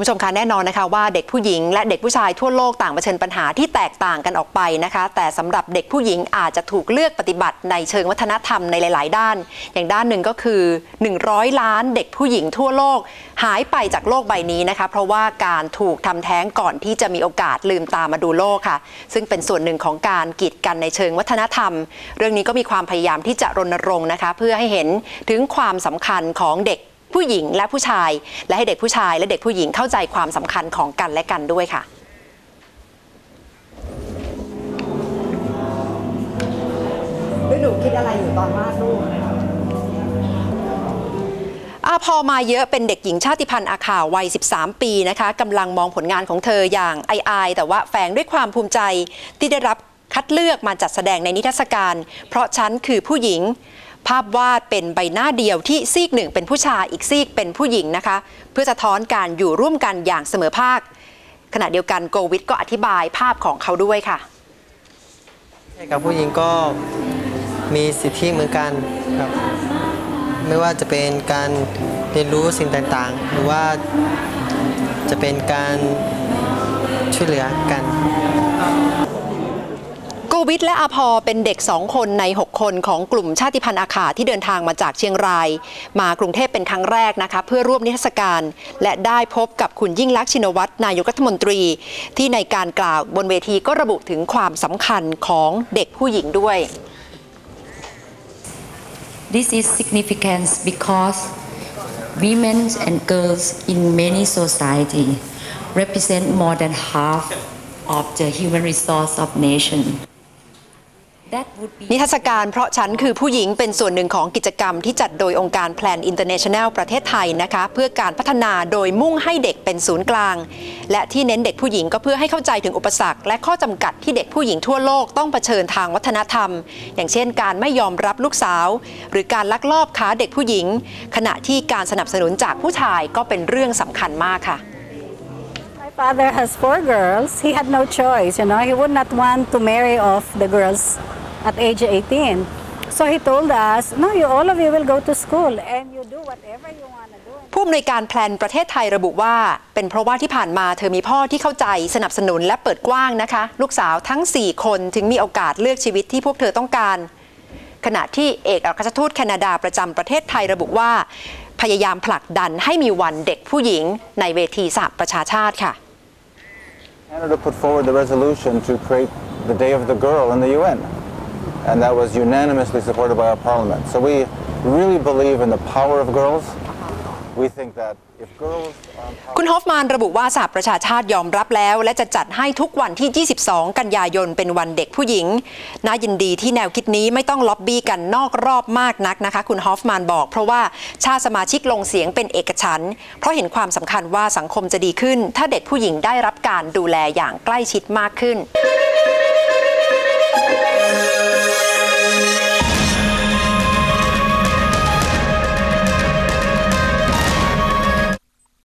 คุณผู้ชมคะแน่นอนนะคะว่าเด็กผู้หญิงและเด็กผู้ชายทั่วโลกต่างเผชิญปัญหาที่แตกต่างกันออกไปนะคะ แต่สำหรับเด็กผู้หญิงอาจจะถูกเลือกปฏิบัติในเชิงวัฒนธรรมในหลาย ๆ ด้าน อย่างด้านหนึ่งก็คือ 100 ล้านเด็กผู้หญิงทั่วโลก หายไปจากโลกใบนี้นะคะ เพราะว่าการถูกทำแท้งก่อนที่จะมีโอกาสลืมตามาดูโลกค่ะ ซึ่งเป็นส่วนหนึ่งของการกีดกันในเชิงวัฒนธรรม เรื่องนี้ก็มีความพยายามที่จะรณรงค์นะคะ เพื่อให้เห็นถึงความสำคัญของเด็ก ผู้หญิงและผู้ชาย และให้เด็กผู้ชาย และเด็กผู้หญิงเข้าใจความสำคัญของกันและกันด้วยค่ะหนูคิดอะไรอยู่ตอนวาดรูปอาพอมาเยอะเป็นเด็กหญิงชาติพันธุ์อาข่าววัย 13 ปีนะคะกำลังมองผลงานของเธออย่างอายๆแต่ว่าแฝงด้วยความภูมิใจที่ได้รับคัดเลือกมาจัดแสดงในนิทรรศการ เพราะฉันคือผู้หญิง ภาพวาดเป็นใบหน้าเดียวที่ซีกหนึ่งเป็นผู้ชายอีกซีกเป็นผู้หญิงนะคะ เพื่อสะท้อนการอยู่ร่วมกันอย่างเสมอภาค ขณะเดียวกันโกวิทก็อธิบายภาพของเขาด้วยค่ะใช่กับผู้หญิงก็มีสิทธิเหมือนกันครับไม่ว่าจะเป็นการเรียนรู้สิ่งต่างๆ หรือว่าจะเป็นการช่วยเหลือกัน โกวิทและอาพอเป็นเด็กสองคนใน 6 คนของกลุ่มชาติพันธุ์อาขาที่เดินทางมาจากเชียงราย มากรุงเทพเป็นครั้งแรกนะคะ เพื่อร่วมนิทรรศการ และได้พบกับคุณยิ่งลักษณ์ชินวัตรนายกรัฐมนตรี ที่ในการกล่าวบนเวทีก็ระบุถึงความสำคัญของเด็กผู้หญิงด้วย This is significant because women and girls in many society represent more than half of the human resource of nation. That would be นิทรรศการเพราะฉันคือผู้หญิงเป็นส่วนหนึ่งของกิจกรรมที่จัดโดยองค์การแพลนอินเตอร์เนชั่นแนลประเทศไทยนะคะเพื่อการพัฒนาโดยมุ่งให้เด็กเป็นศูนย์กลาง และที่เน้นเด็กผู้หญิงก็เพื่อให้เข้าใจถึงอุปสรรค และข้อจำกัดที่เด็กผู้หญิงทั่วโลกต้องเผชิญทางวัฒนธรรม อย่างเช่น การไม่ยอมรับลูกสาว หรือการลักลอบค้าเด็กผู้หญิง ขณะที่การสนับสนุนจากผู้ชายก็เป็นเรื่องสำคัญมากค่ะ My father has four girls. He had no choice, you know. He would not want to marry off the girls at age 18. So he told us, no, you all of you will go to school and you do whatever you want to do. ผู้อำนวยการแพลนประเทศไทยระบุว่า เป็นเพราะว่าที่ผ่านมาเธอมีพ่อที่เข้าใจสนับสนุนและเปิดกว้างนะคะ ลูกสาวทั้ง 4 คนถึงมีโอกาสเลือกชีวิตที่พวกเธอต้องการ ขณะที่เอกอัครราชทูตแคนาดาประจำประเทศไทยระบุว่า พยายามผลักดันให้มีวันเด็กผู้หญิงในเวทีสหประชาชาติค่ะ Canada put forward the resolution to create the Day of the Girl in the UN. And that was unanimously supported by our parliament. So we really believe in the power of girls. We think that if girls คุณฮอฟมานระบุว่าสหประชาชาติยอมรับแล้ว และจะจัดให้ทุกวันที่ 22 กันยายนเป็นวันเด็กผู้หญิง น่ายินดีที่แนวคิดนี้ไม่ต้องล็อบบี้กันนอกรอบมากนักนะคะ คุณฮอฟมานบอก เพราะว่าชาติสมาชิกลงเสียงเป็นเอกฉันเพราะเห็นความสำคัญว่าสังคมจะดีขึ้น ถ้าเด็กผู้หญิงได้รับการดูแลอย่างใกล้ชิดมากขึ้น